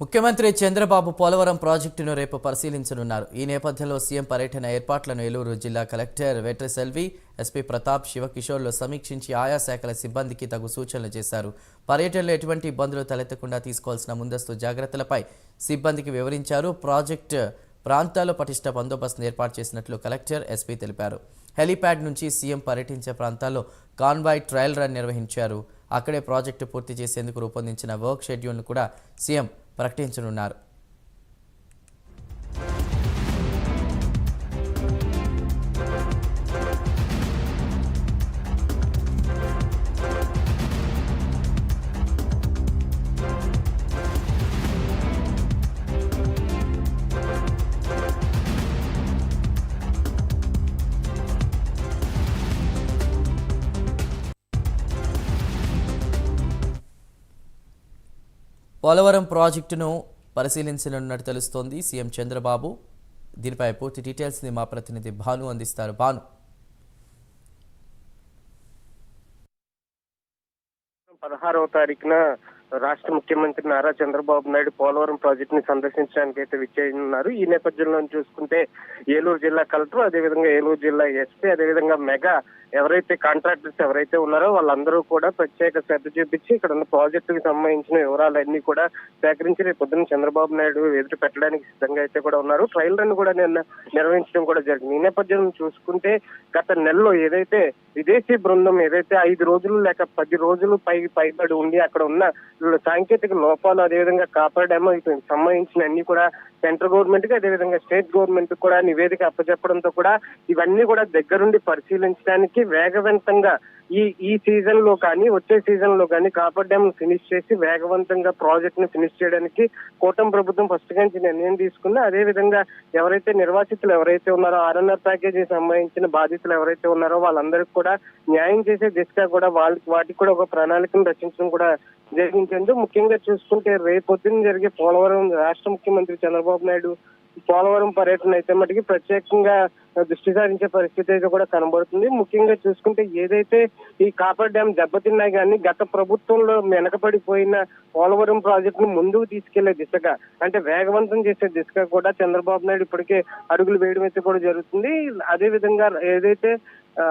ముఖ్యమంత్రి చంద్రబాబు పోలవరం ప్రాజెక్టును రేపు పరిశీలించనున్నారు. ఈ నేపథ్యంలో సీఎం పర్యటన ఏర్పాట్లను ఏలూరు జిల్లా కలెక్టర్ వెట్రిసెల్వి ఎస్పీ ప్రతాప్ శివకిషోర్లు సమీక్షించి ఆయా శాఖల సిబ్బందికి తగు సూచనలు చేశారు. పర్యటనలో ఎటువంటి ఇబ్బందులు తలెత్తకుండా తీసుకోవాల్సిన ముందస్తు జాగ్రత్తలపై సిబ్బందికి వివరించారు. ప్రాజెక్టు ప్రాంతాల్లో పటిష్ట బందోబస్తును ఏర్పాటు చేసినట్లు కలెక్టర్ ఎస్పీ తెలిపారు. హెలీప్యాడ్ నుంచి సీఎం పర్యటించే ప్రాంతాల్లో కాన్వాయ్ ట్రయల్ రన్ నిర్వహించారు. అక్కడే ప్రాజెక్టు పూర్తి చేసేందుకు రూపొందించిన వర్క్ షెడ్యూల్ను కూడా సీఎం ప్రకటించనున్నారు. పోలవరం ప్రాజెక్టును పరిశీలించనున్నట్టు తెలుస్తోంది సీఎం చంద్రబాబు. దీనిపై పూర్తి డీటెయిల్స్ని మా ప్రతినిధి భాను అందిస్తారు. భాను. పదహారవ తారీఖున రాష్ట్ర ముఖ్యమంత్రి నారా చంద్రబాబు నాయుడు పోలవరం ప్రాజెక్ట్ని సందర్శించడానికి అయితే విచ్చేయనున్నారు. ఈ నేపథ్యంలో చూసుకుంటే ఏలూరు జిల్లా కలెక్టర్ అదేవిధంగా ఏలూరు జిల్లా ఎస్పీ అదేవిధంగా మెగా ఎవరైతే కాంట్రాక్టర్స్ ఎవరైతే ఉన్నారో వాళ్ళందరూ కూడా ప్రత్యేక శ్రద్ధ చూపించి ఇక్కడ ఉన్న ప్రాజెక్టుకి సంబంధించిన వివరాలన్నీ కూడా సేకరించి రేపు పొద్దున్న చంద్రబాబు నాయుడు ఎదురు పెట్టడానికి సిద్ధంగా అయితే కూడా ఉన్నారు. ట్రయల్ రన్ కూడా నిన్న నిర్వహించడం కూడా జరిగింది. ఈ నేపథ్యంలో చూసుకుంటే గత నెలలో ఏదైతే విదేశీ బృందం ఏదైతే ఐదు రోజులు లేక పది రోజులు పై పైబడి ఉండి అక్కడ ఉన్న సాంకేతిక లోపాలు అదేవిధంగా కాపాడామో వీటికి సంబంధించిన అన్ని కూడా సెంట్రల్ గవర్నమెంట్కి అదేవిధంగా స్టేట్ గవర్నమెంట్ కూడా నివేదిక అప్పచెప్పడంతో కూడా ఇవన్నీ కూడా దగ్గరుండి పరిశీలించడానికి వేగవంతంగా ఈ ఈ సీజన్లో కానీ వచ్చే సీజన్లో కానీ కాపర్ డ్యామ్ ఫినిష్ చేసి వేగవంతంగా ప్రాజెక్ట్ని ఫినిష్ చేయడానికి కూటమి ప్రభుత్వం ఫస్ట్ నుంచి నిర్ణయం తీసుకుంది. అదే విధంగా ఎవరైతే నిర్వాసితులు ఎవరైతే ఉన్నారో ఆర్ఎన్ఆర్ ప్యాకేజీ సంబంధించిన బాధితులు ఎవరైతే ఉన్నారో వాళ్ళందరికీ కూడా న్యాయం చేసే దిశగా కూడా వాళ్ళకి వాటికి కూడా ఒక ప్రణాళికను రచించడం కూడా జరిగించేందుకు ముఖ్యంగా చూసుకుంటే రేపొద్దున జరిగే పోలవరం రాష్ట్ర ముఖ్యమంత్రి చంద్రబాబు నాయుడు పోలవరం పర్యటన అయితే మటుకి ప్రత్యేకంగా దృష్టి సారించే పరిస్థితి అయితే కూడా కనబడుతుంది. ముఖ్యంగా చూసుకుంటే ఏదైతే ఈ కాపర్ డ్యామ్ దెబ్బతిన్నా కానీ గత ప్రభుత్వంలో వెనకబడిపోయిన పోలవరం ప్రాజెక్ట్ను ముందుకు తీసుకెళ్ళే దిశగా అంటే వేగవంతం చేసే దిశగా కూడా చంద్రబాబు నాయుడు ఇప్పటికే అడుగులు వేయడం అయితే కూడా జరుగుతుంది. అదే విధంగా ఏదైతే ఆ,